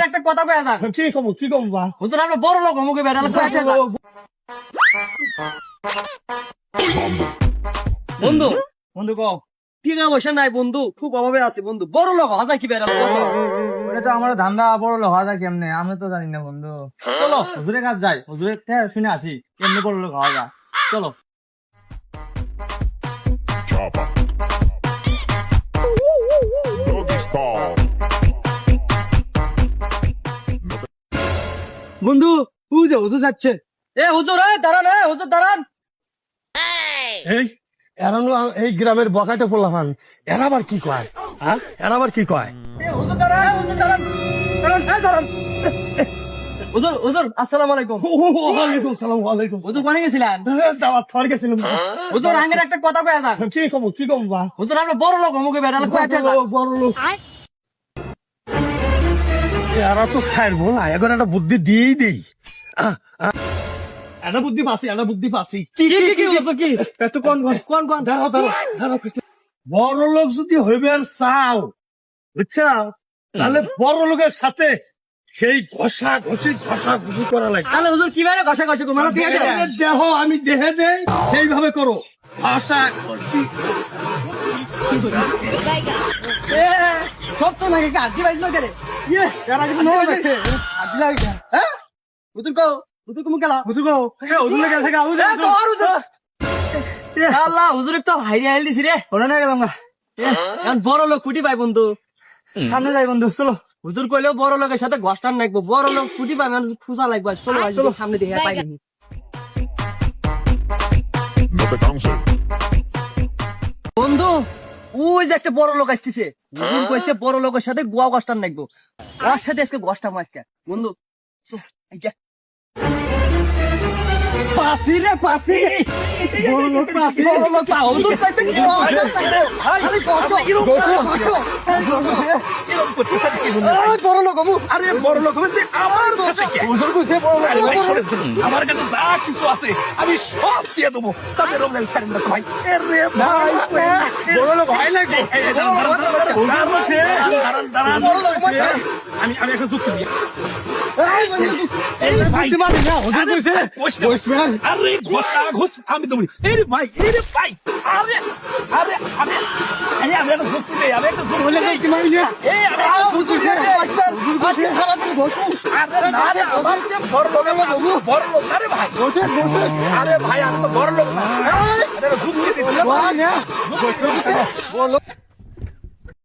একটা কথা কয়ে যান কি কম কি কম বা? হুজুর আমরা বড় লোক বেড়ালে বন্ধু বন্ধু কও। টিকা পয়সা নাই বন্ধু। খুব অভাবে আছে বন্ধু। বড় লোক হাজার কি বেড়ালে ওটা তো? আমার ধান্দা বড় লোক হওয়া যায় কেমনে? আমি তো জানি না বন্ধু। চলো হুজুরের কাজ যাই। হুজুরের শুনে আসি কেমনে বড় লোক হওয়া যায়। চলো. বন্ধু বুঝে হুজুর যাচ্ছে। এ হুজুর এ দাঁড়ান এ হুজুর দাঁড়ান। এই এরানো এই গ্রামের বকাটে পোলাফান এরা আবার কি কয়? হ্যাঁ? এরা আবার কি কয়? এ হুজুর আসসালামু আলাইকুম। ওয়ালাইকুম সালাম ওয়ালাইকুম হুজুর কোনে গেছিলেন? যাওয়া থর গেছিলাম। হুজুর আঙ্গের একটা কথা কয়ে যান কি কম কি কম বা? হুজুর আমরা বড় লোক মুখে বেড়ালে বড় লোক এরা তো ছাড়বো না এখন একটা বুদ্ধি দিয়েই দিই। আহ, একটা বুদ্ধি পাসি একটা বুদ্ধি পাসি। কি কি কি হুজুর কি একটু কোন কোন কোন কোন? দাঁড়াও দাঁড়াও দাঁড়াও বড় লোক যদি হইবে আর চাও বুঝছা তাহলে বড় লোকের সাথে সেই ঘষা ঘষি ঘষা ঘুষি করা লাগে তাহলে হুজুর কি বেড়ে ঘষা ঘষা করব? এদের দেহ আমি দেহে দেই সেইভাবে করো। ঘষি সব তো নাকি করে ইয়ে লাগে হ্যাঁ? হুজুর কও। হুজুর গেলা বুঝু গো লেগে থেকে আউজ এ তো আর হুজুর এ। আল্লাহ হুজুর তো হাইরে হাইল দিছি রে। ওরা না গেলাম না এখন বড় লোক কুটি পাই বন্ধু। সামনে যাই বন্ধু চলো। হুজুর কইলেও বড় লোকের সাথে লাগবো। বড় লোক কুটি পাই মানে খুশা লাগবে। চলো চলো। সামনে দিকে পাই. বন্ধু ওই যে একটা বড় লোক আসতেছে। হুজুর কইছে বড় লোকের সাথে গোয়া গস্টান লাগবো। ওর সাথে আজকে গস্টাম আজকে বন্ধু। পাসি রে পাসি বড় লোক পাসি বড় লোক পা হুজুর কইছে কি গস্টান লাগবো আরে গস্ট গস্ট বড় লোক আমু আরে বড় লোক হইতে আমার সাথে কি ওজন কইছে বড় লোক আরে ভাই শোনেন, আমার কাছে যা কিছু আছে আমি সব দিয়ে দেবো তাদের রমজান ছাড়েন না ভাই এরে ভাই বড় লোক হয় এই, দাঁড়ান, দাঁড়ান, দাঁড়ান। আমি আমি একটা যুক্তি দিই আরে ঘষা ঘষ আমি তো বলি এরে ভাই এরে ভাই আরে আরে আরে আরে আমি একটা যুক্তি দেই আমি একটা যুক্তি দেই কি মারি না এই আমি একটা যুক্তি দেই আরে না। রে, আমার যে বড় লোক, আমি বড় লোক, আরে ভাই। আরে ভাই, আমি তো বড় লোক না। আরে যুক্তি দিতে না